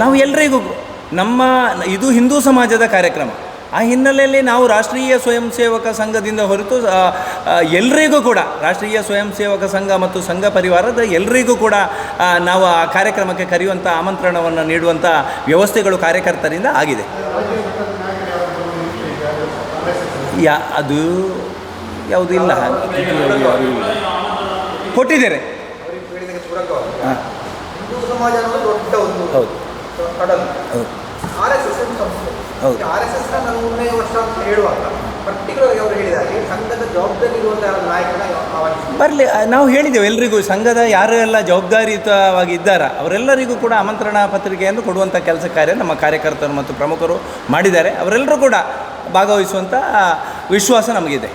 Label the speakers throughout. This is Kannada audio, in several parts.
Speaker 1: ನಾವು ಎಲ್ರಿಗೂ ನಮ್ಮ ಇದು ಹಿಂದೂ ಸಮಾಜದ ಕಾರ್ಯಕ್ರಮ. ಆ ಹಿನ್ನೆಲೆಯಲ್ಲಿ ನಾವು ರಾಷ್ಟ್ರೀಯ ಸ್ವಯಂ ಸೇವಕ ಸಂಘದಿಂದ ಹೊರತು ಎಲ್ರಿಗೂ ಕೂಡ ರಾಷ್ಟ್ರೀಯ ಸ್ವಯಂ ಸೇವಕ ಸಂಘ ಮತ್ತು ಸಂಘ ಪರಿವಾರದ ಎಲ್ರಿಗೂ ಕೂಡ ನಾವು ಆ ಕಾರ್ಯಕ್ರಮಕ್ಕೆ ಕರೆಯುವಂಥ ಆಮಂತ್ರಣವನ್ನು ನೀಡುವಂಥ ವ್ಯವಸ್ಥೆಗಳು ಕಾರ್ಯಕರ್ತರಿಂದ ಆಗಿದೆ. ಯಾ ಅದು ಯಾವುದೂ ಇಲ್ಲ. ಕೊಟ್ಟಿದ್ದಾರೆ
Speaker 2: ಅವರಿಗೆ ಹೇಳಿದಾಗ ಪೂರಕವಾಗಿ
Speaker 1: ಹಾಂ
Speaker 2: ಹಿಂದೂ ಸಮಾಜ ಅನ್ನೋದು ದೊಡ್ಡ ಒಂದು
Speaker 1: ಹೌದು.
Speaker 2: ಕಡಲು
Speaker 1: ಹೌದು.
Speaker 2: ಆರ್ ಎಸ್ ಎಸ್ ಸಂಸ್ಥೆ.
Speaker 1: ಹೌದು.
Speaker 2: ಆರ್ ಎಸ್ ಎಸ್ನ ವರ್ಷ ಅಂತ ಹೇಳುವಾಗ ಪರ್ಟಿಕ್ಯುಲರ್ ಆಗಿ ಅವರು ಹೇಳಿದಾಗೆ ಸಂಘದ ಜವಾಬ್ದಾರಿ ಇರುವಂತಹ ನಾಯಕನ ಆಹ್ವಾನಿಸಿದ್ದಾರೆ
Speaker 1: ಬರಲಿ ನಾವು ಹೇಳಿದ್ದೇವೆ ಎಲ್ರಿಗೂ ಸಂಘದ ಯಾರೆಲ್ಲ ಜವಾಬ್ದಾರಿಯುತವಾಗಿ ಇದ್ದಾರ ಅವರೆಲ್ಲರಿಗೂ ಕೂಡ ಆಮಂತ್ರಣ ಪತ್ರಿಕೆಯನ್ನು ಕೊಡುವಂಥ ಕೆಲಸ ಕಾರ್ಯ ನಮ್ಮ ಕಾರ್ಯಕರ್ತರು ಮತ್ತು ಪ್ರಮುಖರು ಮಾಡಿದ್ದಾರೆ. ಅವರೆಲ್ಲರೂ ಕೂಡ ಭಾಗವಹಿಸುವಂಥ ವಿಶ್ವಾಸ ನಮಗಿದೆ.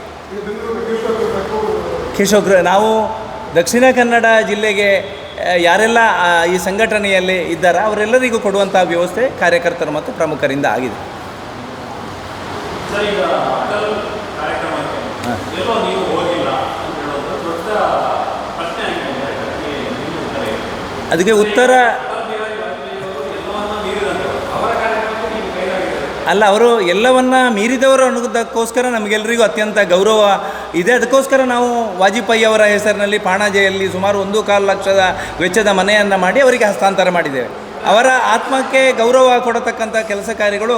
Speaker 1: ಕೇಶವ ನಾವು ದಕ್ಷಿಣ ಕನ್ನಡ ಜಿಲ್ಲೆಗೆ ಯಾರೆಲ್ಲ ಈ ಸಂಘಟನೆಯಲ್ಲಿ ಇದ್ದಾರ ಅವರೆಲ್ಲರಿಗೂ ಕೊಡುವಂಥ ವ್ಯವಸ್ಥೆ ಕಾರ್ಯಕರ್ತರು ಮತ್ತು ಪ್ರಮುಖರಿಂದ ಆಗಿದೆ.
Speaker 3: ಅದಕ್ಕೆ ಉತ್ತರ
Speaker 1: ಅಲ್ಲ ಅವರು ಎಲ್ಲವನ್ನ ಮೀರಿದವರು ಅನ್ನೋದಕ್ಕೋಸ್ಕರ ನಮಗೆಲ್ಲರಿಗೂ ಅತ್ಯಂತ ಗೌರವ ಇದೆ ಅದಕ್ಕೋಸ್ಕರ ನಾವು ವಾಜಪೇಯಿ ಅವರ ಹೆಸರಿನಲ್ಲಿ ಪಾಣಾಜೆಯಲ್ಲಿ ಸುಮಾರು ಒಂದು ಕಾಲು ಲಕ್ಷದ ವೆಚ್ಚದ ಮನೆಯನ್ನು ಮಾಡಿ ಅವರಿಗೆ ಹಸ್ತಾಂತರ ಮಾಡಿದ್ದೇವೆ. ಅವರ ಆತ್ಮಕ್ಕೆ ಗೌರವ ಕೊಡತಕ್ಕಂಥ ಕೆಲಸ ಕಾರ್ಯಗಳು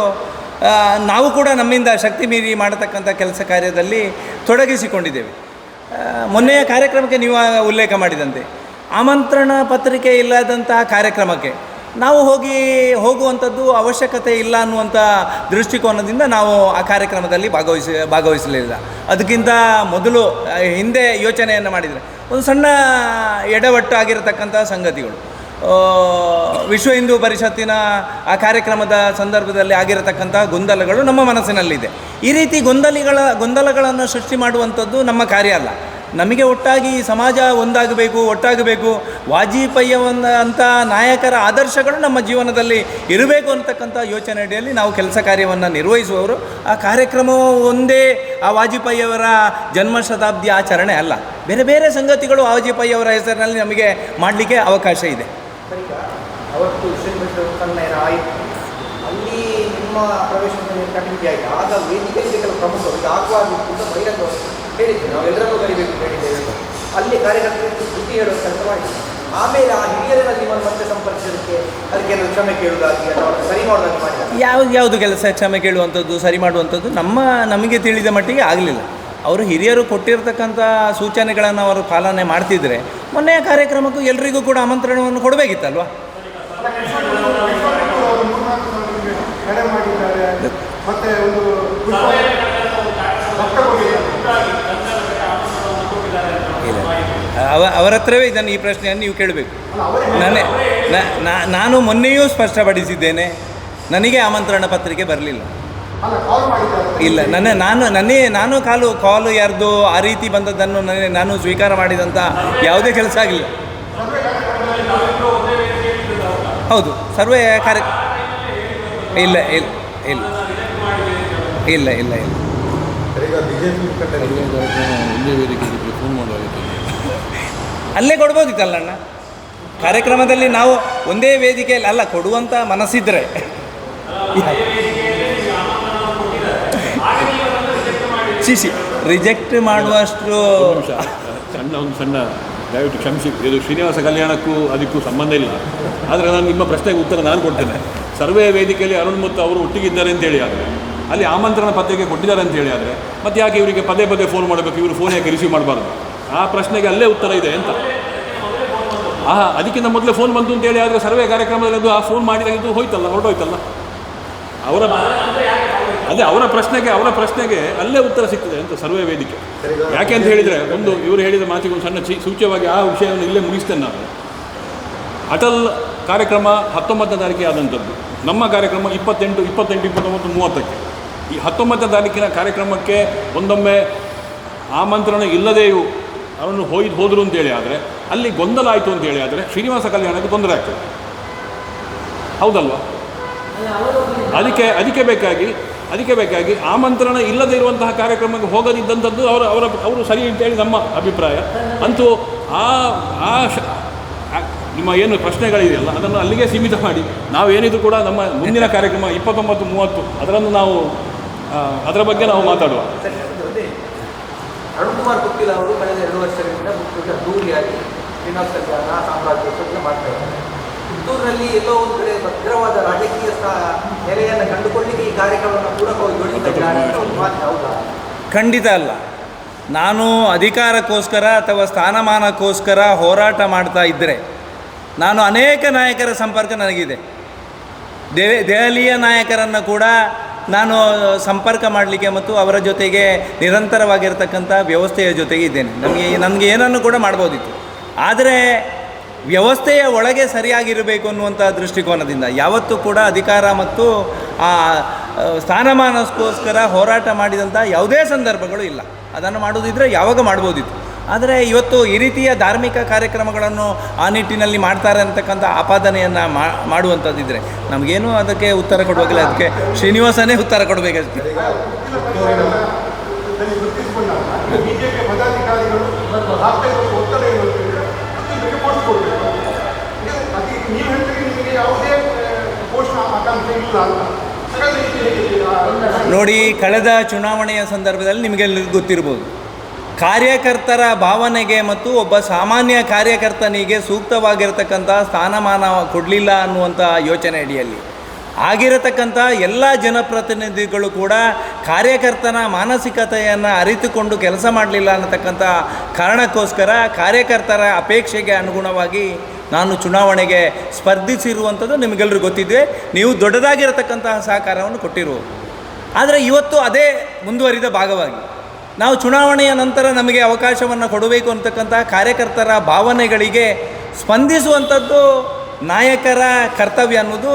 Speaker 1: ನಾವು ಕೂಡ ನಮ್ಮಿಂದ ಶಕ್ತಿ ಮೀರಿ ಮಾಡತಕ್ಕಂಥ ಕೆಲಸ ಕಾರ್ಯದಲ್ಲಿ ತೊಡಗಿಸಿಕೊಂಡಿದ್ದೇವೆ. ಮೊನ್ನೆಯ ಕಾರ್ಯಕ್ರಮಕ್ಕೆ ನೀವು ಉಲ್ಲೇಖ ಮಾಡಿದಂತೆ. ಆಮಂತ್ರಣ ಪತ್ರಿಕೆ ಇಲ್ಲದಂತಹ ಕಾರ್ಯಕ್ರಮಕ್ಕೆ ನಾವು ಹೋಗಿ ಹೋಗುವಂಥದ್ದು ಅವಶ್ಯಕತೆ ಇಲ್ಲ ಅನ್ನುವಂಥ ದೃಷ್ಟಿಕೋನದಿಂದ ನಾವು ಆ ಕಾರ್ಯಕ್ರಮದಲ್ಲಿ ಭಾಗವಹಿಸಿ ಭಾಗವಹಿಸಲಿಲ್ಲ. ಅದಕ್ಕಿಂತ ಮೊದಲು ಹಿಂದೆ ಯೋಚನೆಯನ್ನು ಮಾಡಿದರೆ, ಒಂದು ಸಣ್ಣ ಎಡವಟ್ಟು ಆಗಿರತಕ್ಕಂಥ ಸಂಗತಿಗಳು ವಿಶ್ವ ಹಿಂದೂ ಪರಿಷತ್ತಿನ ಆ ಕಾರ್ಯಕ್ರಮದ ಸಂದರ್ಭದಲ್ಲಿ ಆಗಿರತಕ್ಕಂಥ ಗೊಂದಲಗಳು ನಮ್ಮ ಮನಸ್ಸಿನಲ್ಲಿದೆ. ಈ ರೀತಿ ಗೊಂದಲಿಗಳ, ಗೊಂದಲಗಳನ್ನು ಸೃಷ್ಟಿ ಮಾಡುವಂಥದ್ದು ನಮ್ಮ ಕಾರ್ಯ ಅಲ್ಲ. ನಮಗೆ ಒಟ್ಟಾಗಿ ಈ ಸಮಾಜ ಒಂದಾಗಬೇಕು, ಒಟ್ಟಾಗಬೇಕು. ವಾಜಪೇಯಿಯವನ್ನ ಅಂಥ ನಾಯಕರ ಆದರ್ಶಗಳು ನಮ್ಮ ಜೀವನದಲ್ಲಿ ಇರಬೇಕು ಅಂತಕ್ಕಂಥ ಯೋಚನೆ ಅಡಿಯಲ್ಲಿ ನಾವು ಕೆಲಸ ಕಾರ್ಯವನ್ನು ನಿರ್ವಹಿಸುವವರು. ಆ ಕಾರ್ಯಕ್ರಮವು ಒಂದೇ ಆ ವಾಜಪೇಯಿಯವರ ಜನ್ಮ ಶತಾಬ್ದಿ ಆಚರಣೆ ಅಲ್ಲ. ಬೇರೆ ಬೇರೆ ಸಂಗತಿಗಳು ವಾಜಪೇಯಿಯವರ ಹೆಸರಿನಲ್ಲಿ ನಮಗೆ ಮಾಡಲಿಕ್ಕೆ ಅವಕಾಶ ಇದೆ.
Speaker 2: ಅಲ್ಲಿ ನಿಮ್ಮ ಪ್ರಮುಖರು ಹೇಳಿದ್ದೆ ನಾವು ಎಲ್ಲರನ್ನೂ ಕರಿಬೇಕು ಹೇಳಿದ್ದೇವೆ ಅಲ್ಲಿ ಕಾರ್ಯಕರ್ತರಿಗೆ ಬುದ್ಧಿ ಹೇಳುವ ಕೆಲಸ ಆಮೇಲೆ ಆ ಹಿರಿಯರನ್ನ ನಿಮ್ಮನ್ನು ಮತ್ತೆ ಸಂಪರ್ಕಿಸಲಿಕ್ಕೆ ಅದಕ್ಕೆ ಏನಾದ್ರು ಕ್ಷಮೆ ಕೇಳುವುದಾಗಿ ಅಥವಾ ಸರಿ ಮಾಡೋದಾಗಿ ಮಾಡಿ
Speaker 1: ಯಾವ್ದು ಯಾವುದು ಕೆಲಸ ಕ್ಷಮೆ ಕೇಳುವಂಥದ್ದು ಸರಿ ಮಾಡುವಂಥದ್ದು ನಮ್ಮ ನಮಗೆ ತಿಳಿದ ಮಟ್ಟಿಗೆ ಆಗಲಿಲ್ಲ ಅವರು ಹಿರಿಯರು ಕೊಟ್ಟಿರ್ತಕ್ಕಂಥ ಸೂಚನೆಗಳನ್ನು ಅವರು ಪಾಲನೆ ಮಾಡ್ತಿದ್ರೆ ಮೊನ್ನೆಯ ಕಾರ್ಯಕ್ರಮಕ್ಕೂ ಎಲ್ರಿಗೂ ಕೂಡ ಆಮಂತ್ರಣವನ್ನು ಕೊಡಬೇಕಿತ್ತಲ್ವ
Speaker 4: ಮತ್ತೆ ಒಂದು ಪುಷ್ಪ ಭಕ್ತ ಕೊಟ್ಟಿದ್ದಾರೆ
Speaker 1: ಇಲ್ಲ ಅವ ಅವರ ಹತ್ರವೇ ಇದನ್ನು ಈ ಪ್ರಶ್ನೆಯನ್ನು ನೀವು ಕೇಳಬೇಕು ನಾನೇ ನಾ- ನಾ- ನಾನು ಮೊನ್ನೆಯೂ ಸ್ಪಷ್ಟಪಡಿಸಿದ್ದೇನೆ ನನಗೆ ಆಮಂತ್ರಣ ಪತ್ರಿಕೆ ಬರಲಿಲ್ಲ ಇಲ್ಲ ನನ್ನ ನಾನು ನನ್ನೇ ನಾನು ಕಾಲು ಕಾಲು ಯಾರ್ದು ಆ ರೀತಿ ಬಂದದ್ದನ್ನು ನನಗೆ ನಾನು ಸ್ವೀಕಾರ ಮಾಡಿದಂಥ ಯಾವುದೇ ಕೆಲಸ ಆಗಲಿಲ್ಲ ಹೌದು ಸರ್ವೇ ಕಾರ್ಯ ಇಲ್ಲ ಇಲ್ಲ ಇಲ್ಲ ಇಲ್ಲ ಇಲ್ಲ ಇಲ್ಲ
Speaker 5: ಒಂದೇ ವೇದಿಕೆಗೆ ಫೋನ್ ಮಾಡಲಾಗಿತ್ತು
Speaker 1: ಅಲ್ಲೇ ಕೊಡ್ಬೋದಿತ್ತಲ್ಲ ಅಣ್ಣ? ಕಾರ್ಯಕ್ರಮದಲ್ಲಿ ನಾವು ಒಂದೇ ವೇದಿಕೆಯಲ್ಲಿ ಅಲ್ಲ ಕೊಡುವಂಥ ಮನಸ್ಸಿದ್ರೆ. ಶಿಶಿ ರಿಜೆಕ್ಟ್ ಮಾಡುವಷ್ಟು
Speaker 5: ಸಣ್ಣ, ಒಂದು ಸಣ್ಣ, ದಯವಿಟ್ಟು ಕ್ಷಮಿಸಿ. ಇದು ಶ್ರೀನಿವಾಸ ಕಲ್ಯಾಣಕ್ಕೂ ಅದಕ್ಕೂ ಸಂಬಂಧ ಇಲ್ಲ. ಆದರೆ ನಾನು ನಿಮ್ಮ ಪ್ರಶ್ನೆಗೆ ಉತ್ತರ ನಾನು ಕೊಡ್ತೇನೆ. ಸರ್ವೇ ವೇದಿಕೆಯಲ್ಲಿ ಅರುಣ್ ಮತ್ತು ಅವರು ಒಟ್ಟಿಗಿದ್ದಾರೆ ಅಂತೇಳಿ ಆದರೆ, ಅಲ್ಲಿ ಆಮಂತ್ರಣ ಪತ್ರಿಕೆ ಕೊಟ್ಟಿದ್ದಾರೆ ಅಂತೇಳಿ ಆದರೆ, ಮತ್ತೆ ಯಾಕೆ ಇವರಿಗೆ ಪದೇ ಪದೇ ಫೋನ್ ಮಾಡಬೇಕು? ಇವರು ಫೋನ್ ಯಾಕೆ ರಿಸೀವ್ ಮಾಡಬಾರ್ದು? ಆ ಪ್ರಶ್ನೆಗೆ ಅಲ್ಲೇ ಉತ್ತರ ಇದೆ ಅಂತ. ಆ ಅದಕ್ಕಿಂತ ಮೊದಲೇ ಫೋನ್ ಬಂತು ಅಂತೇಳಿ ಆದರೆ ಸರ್ವೆ ಕಾರ್ಯಕ್ರಮದಲ್ಲಿ ಅದು ಆ ಫೋನ್ ಮಾಡಿದಾಗಿದ್ದು ಹೋಯ್ತಲ್ಲ, ಹೊರಟೋಯ್ತಲ್ಲ? ಅವರ ಅದೇ ಅವರ ಪ್ರಶ್ನೆಗೆ ಅವರ ಪ್ರಶ್ನೆಗೆ ಅಲ್ಲೇ ಉತ್ತರ ಸಿಗ್ತದೆ ಅಂತ ಸರ್ವೆ ವೇದಿಕೆ. ಯಾಕೆ ಅಂತ ಹೇಳಿದರೆ, ಒಂದು ಇವರು ಹೇಳಿದ ಮಾತಿಗೆ ಒಂದು ಸಣ್ಣ ಸೂಚ್ಯವಾಗಿ ಆ ವಿಷಯವನ್ನು ಇಲ್ಲೇ ಮುಗಿಸ್ತೇನೆ ನಾನು. ಅಟಲ್ ಕಾರ್ಯಕ್ರಮ ಹತ್ತೊಂಬತ್ತನೇ ತಾರೀಕಿಗೆ ಆದಂಥದ್ದು. ನಮ್ಮ ಕಾರ್ಯಕ್ರಮ ಇಪ್ಪತ್ತೆಂಟು ಇಪ್ಪತ್ತೆಂಟು, ಇಪ್ಪತ್ತೊಂಬತ್ತು, ಮೂವತ್ತಕ್ಕೆ. ಈ ಹತ್ತೊಂಬತ್ತನೇ ತಾರೀಕಿನ ಕಾರ್ಯಕ್ರಮಕ್ಕೆ ಒಂದೊಮ್ಮೆ ಆಮಂತ್ರಣ ಇಲ್ಲದೆಯೂ ಅವನು ಹೋಯ್ದು ಹೋದರು ಅಂತೇಳಿ ಆದರೆ, ಅಲ್ಲಿ ಗೊಂದಲ ಆಯಿತು ಅಂತೇಳಿ ಆದರೆ ಶ್ರೀನಿವಾಸ ಕಲ್ಯಾಣಕ್ಕೆ ತೊಂದರೆ ಆಗ್ತದೆ. ಹೌದಲ್ವಾ? ಅದಕ್ಕೆ ಅದಕ್ಕೆ ಬೇಕಾಗಿ ಅದಕ್ಕೆ ಬೇಕಾಗಿ ಆಮಂತ್ರಣ ಇಲ್ಲದೇ ಇರುವಂತಹ ಕಾರ್ಯಕ್ರಮಕ್ಕೆ ಹೋಗದಿದ್ದಂಥದ್ದು ಅವರ ಅವರ, ಅವರು ಸರಿ ಅಂತೇಳಿ ನಮ್ಮ ಅಭಿಪ್ರಾಯ. ಅಂತೂ ಆ ಆ ಶ- ನಿಮ್ಮ ಏನು ಪ್ರಶ್ನೆಗಳಿದೆಯಲ್ಲ, ಅದನ್ನು ಅಲ್ಲಿಗೆ ಸೀಮಿತ ಮಾಡಿ. ನಾವೇನಿದ್ರು ಕೂಡ ನಮ್ಮ ಮುಂದಿನ ಕಾರ್ಯಕ್ರಮ ಇಪ್ಪತ್ತೊಂಬತ್ತು ಮೂವತ್ತು ಅದರನ್ನು ನಾವು ಅದರ ಬಗ್ಗೆ ನಾವು ಮಾತಾಡುವ.
Speaker 2: ಅರುಣ್ ಕುಮಾರ್ ಗುತ್ತಿಲ ಅವರು ಕಳೆದ ಎರಡು ವರ್ಷಗಳಿಂದ ಮುಖ್ಯ ದೂರಿಯಾಗಿ ಶ್ರೀನಿವಾಸ ಕಲ್ಯಾಣ ಸಾಮ್ರಾಜ್ಯೋತ್ಸವ ಮಾಡ್ತಾ ಇದ್ದಾರೆ. ಪುತ್ತೂರಿನಲ್ಲಿ ಎಲ್ಲೋ ಒಂದು ಕಡೆ ಭದ್ರವಾದ ರಾಜಕೀಯ ನೆಲೆಯನ್ನು ಕಂಡುಕೊಳ್ಳಿಕ್ಕೆ ಈ ಕಾರ್ಯಕ್ರಮವನ್ನು ಪೂರಕವಾಗಿ ಜೋಡಿಸಿದ್ದಾರೆ
Speaker 1: ಖಂಡಿತ ಅಲ್ಲ. ನಾನು ಅಧಿಕಾರಕ್ಕೋಸ್ಕರ ಅಥವಾ ಸ್ಥಾನಮಾನಕ್ಕೋಸ್ಕರ ಹೋರಾಟ ಮಾಡ್ತಾ ಇದ್ದರೆ ನಾನು ಅನೇಕ ನಾಯಕರ ಸಂಪರ್ಕ ನನಗಿದೆ. ದೇ ದೆಹಲಿಯ ನಾಯಕರನ್ನು ಕೂಡ ನಾನು ಸಂಪರ್ಕ ಮಾಡಲಿಕ್ಕೆ ಮತ್ತು ಅವರ ಜೊತೆಗೆ ನಿರಂತರವಾಗಿರ್ತಕ್ಕಂಥ ವ್ಯವಸ್ಥೆಯ ಜೊತೆಗೆ ಇದ್ದೇನೆ. ನಮಗೆ ನನಗೆ ಏನನ್ನು ಕೂಡ ಮಾಡ್ಬೋದಿತ್ತು. ಆದರೆ ವ್ಯವಸ್ಥೆಯ ಒಳಗೆ ಸರಿಯಾಗಿರಬೇಕು ಅನ್ನುವಂಥ ದೃಷ್ಟಿಕೋನದಿಂದ ಯಾವತ್ತೂ ಕೂಡ ಅಧಿಕಾರ ಮತ್ತು, ಆ ಸ್ಥಾನಮಾನಕ್ಕೋಸ್ಕರ ಹೋರಾಟ ಮಾಡಿದಂಥ ಯಾವುದೇ ಸಂದರ್ಭಗಳು ಇಲ್ಲ. ಅದನ್ನು ಮಾಡೋದಿದ್ದರೆ ಯಾವಾಗ ಮಾಡ್ಬೋದಿತ್ತು? ಆದರೆ ಇವತ್ತು ಈ ರೀತಿಯ ಧಾರ್ಮಿಕ ಕಾರ್ಯಕ್ರಮಗಳನ್ನು ಆ ನಿಟ್ಟಿನಲ್ಲಿ ಮಾಡ್ತಾರೆ ಅಂತಕ್ಕಂಥ ಆಪಾದನೆಯನ್ನು ಮಾಡುವಂಥದ್ದಿದ್ರೆ ನಮಗೇನು ಅದಕ್ಕೆ ಉತ್ತರ ಕೊಡುವಾಗಿಲ್ಲ ಅದಕ್ಕೆ ಶ್ರೀನಿವಾಸನೇ ಉತ್ತರ ಕೊಡಬೇಕಷ್ಟೇ ನೋಡಿ, ಕಳೆದ ಚುನಾವಣೆಯ ಸಂದರ್ಭದಲ್ಲಿ ನಿಮಗೆ ಗೊತ್ತಿರ್ಬೋದು. ಕಾರ್ಯಕರ್ತರ ಭಾವನೆಗೆ ಮತ್ತು ಒಬ್ಬ ಸಾಮಾನ್ಯ ಕಾರ್ಯಕರ್ತನಿಗೆ ಸೂಕ್ತವಾಗಿರತಕ್ಕಂಥ ಸ್ಥಾನಮಾನ ಕೊಡಲಿಲ್ಲ ಅನ್ನುವಂಥ ಯೋಚನೆ ಅಡಿಯಲ್ಲಿ. ಆಗಿರತಕ್ಕಂಥ ಎಲ್ಲ ಜನಪ್ರತಿನಿಧಿಗಳು ಕೂಡ ಕಾರ್ಯಕರ್ತನ ಮಾನಸಿಕತೆಯನ್ನು ಅರಿತುಕೊಂಡು ಕೆಲಸ ಮಾಡಲಿಲ್ಲ ಅನ್ನತಕ್ಕಂಥ ಕಾರಣಕ್ಕೋಸ್ಕರ ಕಾರ್ಯಕರ್ತರ ಅಪೇಕ್ಷೆಗೆ ಅನುಗುಣವಾಗಿ ನಾನು ಚುನಾವಣೆಗೆ ಸ್ಪರ್ಧಿಸಿರುವಂಥದ್ದು ನಿಮಗೆಲ್ಲರೂ ಗೊತ್ತಿದೆ. ನೀವು ದೊಡ್ಡದಾಗಿರತಕ್ಕಂತಹ ಸಹಕಾರವನ್ನು ಕೊಟ್ಟಿರುವುದು ಆದರೆ ಇವತ್ತು ಅದೇ ಮುಂದುವರಿದ ಭಾಗವಾಗಿ. ನಾವು ಚುನಾವಣೆಯ ನಂತರ ನಮಗೆ ಅವಕಾಶವನ್ನು ಕೊಡಬೇಕು ಅಂತಕ್ಕಂತಹ ಕಾರ್ಯಕರ್ತರ ಭಾವನೆಗಳಿಗೆ ಸ್ಪಂದಿಸುವಂಥದ್ದು ನಾಯಕರ ಕರ್ತವ್ಯ ಅನ್ನೋದು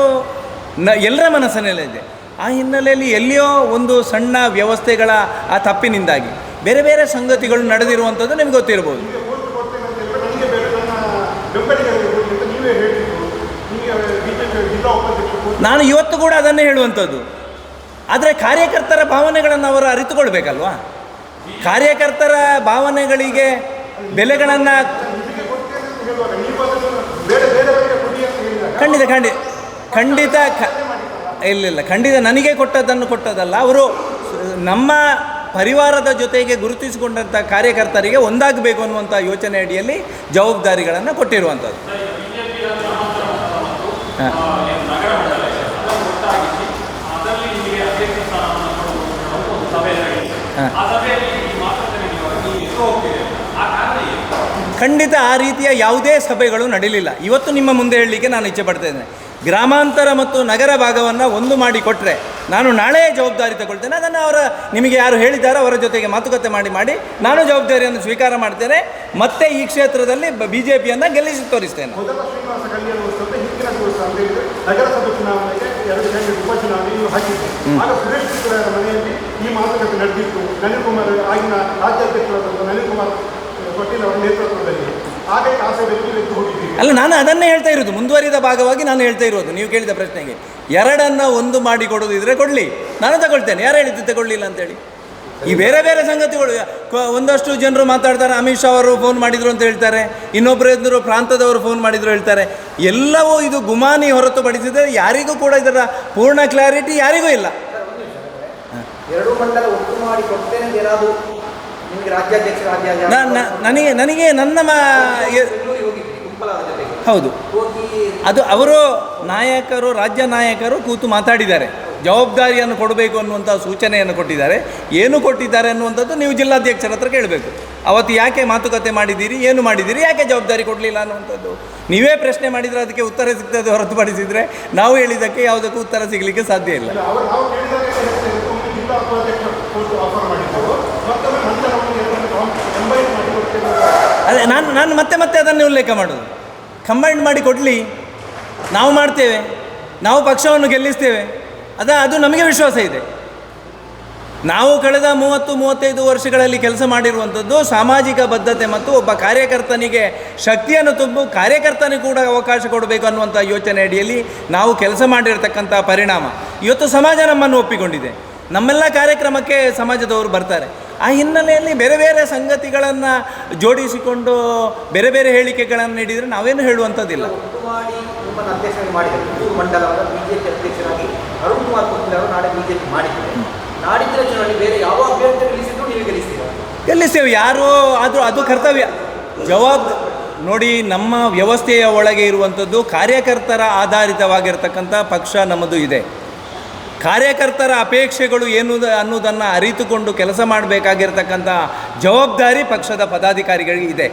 Speaker 1: ನ ಎಲ್ಲರ ಮನಸ್ಸಿನಲ್ಲಿದೆ ಆ ಹಿನ್ನೆಲೆಯಲ್ಲಿ ಎಲ್ಲಿಯೋ ಒಂದು ಸಣ್ಣ ವ್ಯವಸ್ಥೆಗಳ ಆ ತಪ್ಪಿನಿಂದಾಗಿ ಬೇರೆ ಬೇರೆ ಸಂಗತಿಗಳು ನಡೆದಿರುವಂಥದ್ದು ನಿಮ್ಗೆ ಗೊತ್ತಿರ್ಬೋದು. ನಾನು ಇವತ್ತು ಕೂಡ ಅದನ್ನೇ ಹೇಳುವಂಥದ್ದು. ಆದರೆ ಕಾರ್ಯಕರ್ತರ ಭಾವನೆಗಳನ್ನು ಅವರು ಅರಿತುಕೊಳ್ಬೇಕಲ್ವಾ? ಕಾರ್ಯಕರ್ತರ ಭಾವನೆಗಳಿಗೆ ಬೆಲೆಗಳನ್ನು ಖಂಡಿತ ಖಂಡಿತ ಖಂಡಿತ ಇಲ್ಲ ಖಂಡಿತ ನನಗೆ ಕೊಟ್ಟದ್ದನ್ನು ಕೊಟ್ಟದಲ್ಲ ಅವರು ನಮ್ಮ ಪರಿವಾರದ ಜೊತೆಗೆ ಗುರುತಿಸಿಕೊಂಡಂಥ ಕಾರ್ಯಕರ್ತರಿಗೆ ಒಂದಾಗಬೇಕು ಅನ್ನುವಂಥ ಯೋಚನೆ ಅಡಿಯಲ್ಲಿ ಜವಾಬ್ದಾರಿಗಳನ್ನು ಕೊಟ್ಟಿರುವಂಥದ್ದು ಹಾಂ
Speaker 3: ನಗರ ಮಂಡಲ ಇದೆ ಅದನ್ನು ಒಟ್ಟಾಗಿಸಿ ಅದರಲ್ಲಿ ನಿಮಗೆ ಅಧ್ಯಕ್ಷ ಸ್ಥಾನವನ್ನು ಕೊಡುವಂಥ ಒಂದು ಸಭೆ ನಡೆಯುತ್ತೆ
Speaker 1: ಹಾಂ.
Speaker 3: ಆ ಸಭೆಯಲ್ಲಿ ಈ ಮಾತುಕತೆ ನಡೆಯುವಾಗ ನೀವು ಎಷ್ಟೋ ಹೋಗ್ತೀರಿ ಆ ಕಾರಣ ಏನು
Speaker 1: ಖಂಡಿತ ಆ ರೀತಿಯ ಯಾವುದೇ ಸಭೆಗಳು ನಡೀಲಿಲ್ಲ. ಇವತ್ತು ನಿಮ್ಮ ಮುಂದೆ ಹೇಳಲಿಕ್ಕೆ ನಾನು ಇಚ್ಛೆ ಪಡ್ತೇನೆ. ಗ್ರಾಮಾಂತರ ಮತ್ತು ನಗರ ಭಾಗವನ್ನು ಒಂದು ಮಾಡಿ ಕೊಟ್ಟರೆ ನಾನು ನಾಳೆ ಜವಾಬ್ದಾರಿ ತಗೊಳ್ತೇನೆ. ಅದನ್ನು ಅವರ ನಿಮಗೆ ಯಾರು ಹೇಳಿದ್ದಾರೋ ಅವರ ಜೊತೆಗೆ ಮಾತುಕತೆ ಮಾಡಿ ಮಾಡಿ ನಾನು ಜವಾಬ್ದಾರಿಯನ್ನು ಸ್ವೀಕಾರ ಮಾಡ್ತೇನೆ. ಮತ್ತೆ ಈ ಕ್ಷೇತ್ರದಲ್ಲಿ ಬಿ ಜೆ ಪಿಯನ್ನು ಗೆಲ್ಲಿಸಿ ತೋರಿಸ್ತೇನೆ.
Speaker 4: ಈ ಮಾತುಕತೆ ನಡೆದಿತ್ತು. ನಳಿನ್ ಕುಮಾರ್ ಆಗಿನ ರಾಜ್ಯಾಧ್ಯಕ್ಷರಾದಂಥ ನಳಿನ್ ಕುಮಾರ್
Speaker 1: ಅಲ್ಲ ನಾನು ಅದನ್ನೇ ಹೇಳ್ತಾ ಇರೋದು. ಮುಂದುವರಿದ ಭಾಗವಾಗಿ ನಾನು ಹೇಳ್ತಾ ಇರೋದು. ನೀವು ಕೇಳಿದ ಪ್ರಶ್ನೆಗೆ. ಎರಡನ್ನು ಒಂದು ಮಾಡಿ ಕೊಡೋದಿದ್ರೆ ಕೊಡಲಿ. ನಾನು ತಗೊಳ್ತೇನೆ. ಯಾರು ಹೇಳಿದ್ದು ತಗೊಳ್ಳಿಲ್ಲ ಅಂತೇಳಿ? ಈ ಬೇರೆ ಬೇರೆ ಸಂಗತಿಗಳು. ಒಂದಷ್ಟು ಜನರು ಮಾತಾಡ್ತಾರೆ. ಅಮಿತ್ ಶಾ ಅವರು ಫೋನ್ ಮಾಡಿದ್ರು ಅಂತ ಹೇಳ್ತಾರೆ. ಇನ್ನೊಬ್ಬರು ಎದುರು ಪ್ರಾಂತದವರು ಫೋನ್ ಮಾಡಿದ್ರು ಹೇಳ್ತಾರೆ. ಎಲ್ಲವೂ ಇದು ಗುಮಾನಿ ಹೊರತುಪಡಿಸಿದರೆ ಯಾರಿಗೂ ಕೂಡ ಇದರ ಪೂರ್ಣ ಕ್ಲಾರಿಟಿ ಯಾರಿಗೂ ಇಲ್ಲ.
Speaker 2: ಎರಡು ಮಂಡಲ ಒಟ್ಟು ಮಾಡಿ ಕೊಡ್ತೇನೆ ಅಂತ ಏನಾದರೂ ನಿಮಗೆ ರಾಜ್ಯಾಧ್ಯಕ್ಷ ರಾಜ್ಯಾಧ್ಯಕ್ಷ
Speaker 1: ನ- ನ- ನನಗೆ ನನಗೆ ನನ್ನ ಮಾ ಹೌದು. ಅದು ಅವರು ನಾಯಕರು ರಾಜ್ಯ ನಾಯಕರು ಕೂತು ಮಾತಾಡಿದ್ದಾರೆ. ಜವಾಬ್ದಾರಿಯನ್ನು ಕೊಡಬೇಕು ಅನ್ನುವಂಥ ಸೂಚನೆಯನ್ನು ಕೊಟ್ಟಿದ್ದಾರೆ. ಏನು ಕೊಟ್ಟಿದ್ದಾರೆ ಅನ್ನುವಂಥದ್ದು ನೀವು ಜಿಲ್ಲಾಧ್ಯಕ್ಷರ ಹತ್ರ ಕೇಳಬೇಕು. ಅವತ್ತು ಯಾಕೆ ಮಾತುಕತೆ ಮಾಡಿದ್ದೀರಿ ಏನು ಮಾಡಿದ್ದೀರಿ ಯಾಕೆ ಜವಾಬ್ದಾರಿ ಕೊಡಲಿಲ್ಲ ಅನ್ನುವಂಥದ್ದು. ನೀವೇ ಪ್ರಶ್ನೆ ಮಾಡಿದರೆ ಅದಕ್ಕೆ ಉತ್ತರ ಸಿಗ್ತದೆ ಹೊರತುಪಡಿಸಿದರೆ ನಾವು ಹೇಳಿದ್ದಕ್ಕೆ ಯಾವುದಕ್ಕೂ ಉತ್ತರ ಸಿಗಲಿಕ್ಕೆ ಸಾಧ್ಯ ಇಲ್ಲ. ಅದೇ, ನಾನು ನಾನು ಮತ್ತೆ ಮತ್ತೆ ಅದನ್ನೇ ಉಲ್ಲೇಖ ಮಾಡೋದು. ಕಂಬೈಂಡ್ ಮಾಡಿ ಕೊಡಲಿ, ನಾವು ಮಾಡ್ತೇವೆ, ನಾವು ಪಕ್ಷವನ್ನು ಗೆಲ್ಲಿಸ್ತೇವೆ, ಅದ, ಅದು ನಮಗೆ ವಿಶ್ವಾಸ ಇದೆ. ನಾವು ಕಳೆದ ಮೂವತ್ತು, ಮೂವತ್ತೈದು ವರ್ಷಗಳಲ್ಲಿ ಕೆಲಸ ಮಾಡಿರುವಂಥದ್ದು ಸಾಮಾಜಿಕ ಬದ್ಧತೆ ಮತ್ತು ಒಬ್ಬ ಕಾರ್ಯಕರ್ತನಿಗೆ ಶಕ್ತಿಯನ್ನು ತುಂಬು, ಕಾರ್ಯಕರ್ತನಿಗೆ ಕೂಡ ಅವಕಾಶ ಕೊಡಬೇಕು ಅನ್ನುವಂಥ ಯೋಚನೆ ಅಡಿಯಲ್ಲಿ ನಾವು ಕೆಲಸ ಮಾಡಿರತಕ್ಕಂಥ ಪರಿಣಾಮ. ಇವತ್ತು ಸಮಾಜ ನಮ್ಮನ್ನು ಒಪ್ಪಿಕೊಂಡಿದೆ. ನಮ್ಮೆಲ್ಲ ಕಾರ್ಯಕ್ರಮಕ್ಕೆ ಸಮಾಜದವರು ಬರ್ತಾರೆ. ಆ ಹಿನ್ನೆಲೆಯಲ್ಲಿ ಬೇರೆ ಬೇರೆ ಸಂಗತಿಗಳನ್ನು ಜೋಡಿಸಿಕೊಂಡು ಬೇರೆ ಬೇರೆ ಹೇಳಿಕೆಗಳನ್ನು ನೀಡಿದರೆ ನಾವೇನು ಹೇಳುವಂಥದ್ದಿಲ್ಲ. ಗೆಲ್ಲಿಸ್ತೇವೆ. ಯಾರು ಆದರೂ ಅದು ಕರ್ತವ್ಯ. ಜವಾಬ್ ನೋಡಿ ನಮ್ಮ ವ್ಯವಸ್ಥೆಯ ಒಳಗೆ ಇರುವಂಥದ್ದು ಕಾರ್ಯಕರ್ತರ ಆಧಾರಿತವಾಗಿರ್ತಕ್ಕಂಥ ಪಕ್ಷ ನಮ್ಮದು ಇದೆ. ಕಾರ್ಯಕರ್ತರ ಅಪೇಕ್ಷೆಗಳು ಏನು ಅನ್ನೋದನ್ನು ಅರಿತುಕೊಂಡು ಕೆಲಸ ಮಾಡಬೇಕಾಗಿರ್ತಕ್ಕಂಥ ಜವಾಬ್ದಾರಿ ಪಕ್ಷದ ಪದಾಧಿಕಾರಿಗಳಿಗೆ ಇದೆ.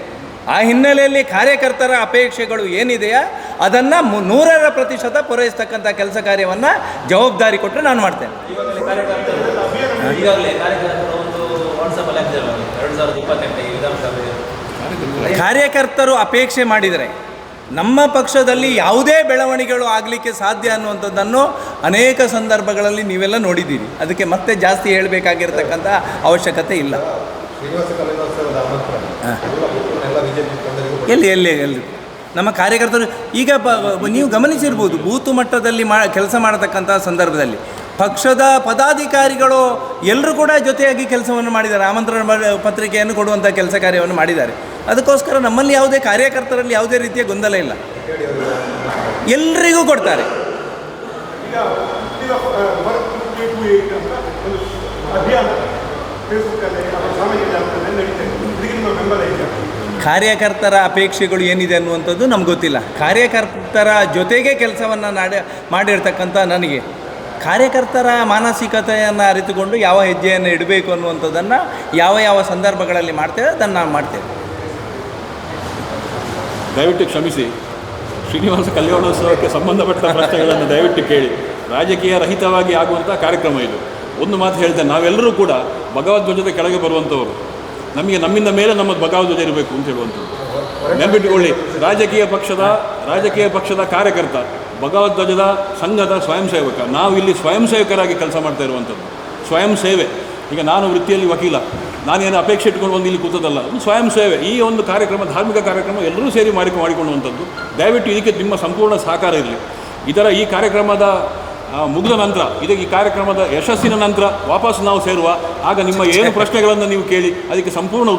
Speaker 1: ಆ ಹಿನ್ನೆಲೆಯಲ್ಲಿ ಕಾರ್ಯಕರ್ತರ ಅಪೇಕ್ಷೆಗಳು ಏನಿದೆಯಾ? ಅದನ್ನು ನೂರರ ಪ್ರತಿಶತ ಪೂರೈಸ್ತಕ್ಕಂಥ ಕೆಲಸ ಕಾರ್ಯವನ್ನು ಜವಾಬ್ದಾರಿ ಕೊಟ್ಟರೆ ನಾನು ಮಾಡ್ತೇನೆ.
Speaker 6: ಕಾರ್ಯಕರ್ತರು
Speaker 1: ಅಪೇಕ್ಷೆ ಮಾಡಿದರೆ ನಮ್ಮ ಪಕ್ಷದಲ್ಲಿ ಯಾವುದೇ ಬೆಳವಣಿಗೆಗಳು ಆಗಲಿಕ್ಕೆ ಸಾಧ್ಯ ಅನ್ನುವಂಥದ್ದನ್ನು ಅನೇಕ ಸಂದರ್ಭಗಳಲ್ಲಿ ನೀವೆಲ್ಲ ನೋಡಿದ್ದೀರಿ. ಅದಕ್ಕೆ ಮತ್ತೆ ಜಾಸ್ತಿ ಹೇಳಬೇಕಾಗಿರ್ತಕ್ಕಂಥ ಅವಶ್ಯಕತೆ ಇಲ್ಲ.
Speaker 7: ಎಲ್ಲ ಎಲ್ಲ
Speaker 1: ಎಲ್ಲಿ ನಮ್ಮ ಕಾರ್ಯಕರ್ತರು ಈಗ ನೀವು ಗಮನಿಸಿರ್ಬೋದು ಬೂತು ಮಟ್ಟದಲ್ಲಿ ಮಾ ಕೆಲಸ ಮಾಡತಕ್ಕಂಥ ಸಂದರ್ಭದಲ್ಲಿ. ಪಕ್ಷದ ಪದಾಧಿಕಾರಿಗಳು ಎಲ್ಲರೂ ಕೂಡ ಜೊತೆಯಾಗಿ ಕೆಲಸವನ್ನು ಮಾಡಿದ್ದಾರೆ. ಆಮಂತ್ರಣ ಪತ್ರಿಕೆಯನ್ನು ಕೊಡುವಂಥ ಕೆಲಸ ಕಾರ್ಯವನ್ನು ಮಾಡಿದ್ದಾರೆ. ಅದಕ್ಕೋಸ್ಕರ ನಮ್ಮಲ್ಲಿ ಯಾವುದೇ ಕಾರ್ಯಕರ್ತರಲ್ಲಿ ಯಾವುದೇ ರೀತಿಯ ಗೊಂದಲ ಇಲ್ಲ. ಎಲ್ರಿಗೂ ಕೊಡ್ತಾರೆ. ಕಾರ್ಯಕರ್ತರ ಅಪೇಕ್ಷೆಗಳು ಏನಿದೆ ಅನ್ನುವಂಥದ್ದು ನಮ್ಗೆ ಗೊತ್ತಿಲ್ಲ. ಕಾರ್ಯಕರ್ತರ ಜೊತೆಗೆ ಕೆಲಸವನ್ನು ನಾಡ, ಮಾಡಿರ್ತಕ್ಕಂಥ ನನಗೆ ಕಾರ್ಯಕರ್ತರ ಮಾನಸಿಕತೆಯನ್ನು ಅರಿತುಕೊಂಡು ಯಾವ ಹೆಜ್ಜೆಯನ್ನು ಇಡಬೇಕು ಅನ್ನುವಂಥದ್ದನ್ನು ಯಾವ ಯಾವ ಸಂದರ್ಭಗಳಲ್ಲಿ ಮಾಡ್ತೇವೆ ಅದನ್ನು ನಾವು ಮಾಡ್ತೇವೆ.
Speaker 5: ದಯವಿಟ್ಟು ಕ್ಷಮಿಸಿ. ಶ್ರೀನಿವಾಸ ಕಲ್ಯಾಣೋತ್ಸವಕ್ಕೆ ಸಂಬಂಧಪಟ್ಟ ಪ್ರಶ್ನೆಗಳನ್ನು ದಯವಿಟ್ಟು ಕೇಳಿ. ರಾಜಕೀಯ ರಹಿತವಾಗಿ ಆಗುವಂಥ ಕಾರ್ಯಕ್ರಮ ಇದು. ಒಂದು ಮಾತು ಹೇಳ್ತೇನೆ, ನಾವೆಲ್ಲರೂ ಕೂಡ ಭಗವದ್ಧ್ವಜದ ಕೆಳಗೆ ಬರುವಂಥವರು ನಮಗೆ ನಮ್ಮಿಂದ ಮೇಲೆ ನಮ್ಮ ಭಗವದ್ಧ್ವಜ ಇರಬೇಕು ಅಂತ ಹೇಳುವಂಥದ್ದು ನೆನಪಿಟ್ಟುಕೊಳ್ಳಿ, ರಾಜಕೀಯ ಪಕ್ಷದ ರಾಜಕೀಯ ಪಕ್ಷದ ಕಾರ್ಯಕರ್ತ ಭಗವದ್ಧ್ವಜದ ಸಂಘದ ಸ್ವಯಂ ಸೇವಕ ನಾವು ಇಲ್ಲಿ ಸ್ವಯಂ ಸೇವಕರಾಗಿ ಕೆಲಸ ಮಾಡ್ತಾ ಇರುವಂಥದ್ದು ಸ್ವಯಂ ಸೇವೆ. ಈಗ ನಾನು ವೃತ್ತಿಯಲ್ಲಿ ವಕೀಲ, ನಾನೇನು ಅಪೇಕ್ಷೆ ಇಟ್ಕೊಂಡು ಬಂದು ಇಲ್ಲಿ ಕೂತದಲ್ಲ ಸ್ವಯಂ ಸೇವೆ. ಈ ಒಂದು ಕಾರ್ಯಕ್ರಮ, ಧಾರ್ಮಿಕ ಕಾರ್ಯಕ್ರಮ ಎಲ್ಲರೂ ಸೇರಿ ಮಾಡಿ ಮಾಡಿಕೊಳ್ಳುವಂಥದ್ದು. ದಯವಿಟ್ಟು ಇದಕ್ಕೆ ನಿಮ್ಮ ಸಂಪೂರ್ಣ ಸಹಕಾರ ಇರಲಿ. ಇದರ ಈ ಕಾರ್ಯಕ್ರಮದ ಮುಗಿದ ನಂತರ ಇದಕ್ಕೆ ಈ ಕಾರ್ಯಕ್ರಮದ ಯಶಸ್ಸಿನ ನಂತರ ವಾಪಸ್ ನಾವು ಸೇರುವ. ಆಗ ನಿಮ್ಮ ಏನು ಪ್ರಶ್ನೆಗಳನ್ನು ನೀವು ಕೇಳಿ, ಅದಕ್ಕೆ ಸಂಪೂರ್ಣ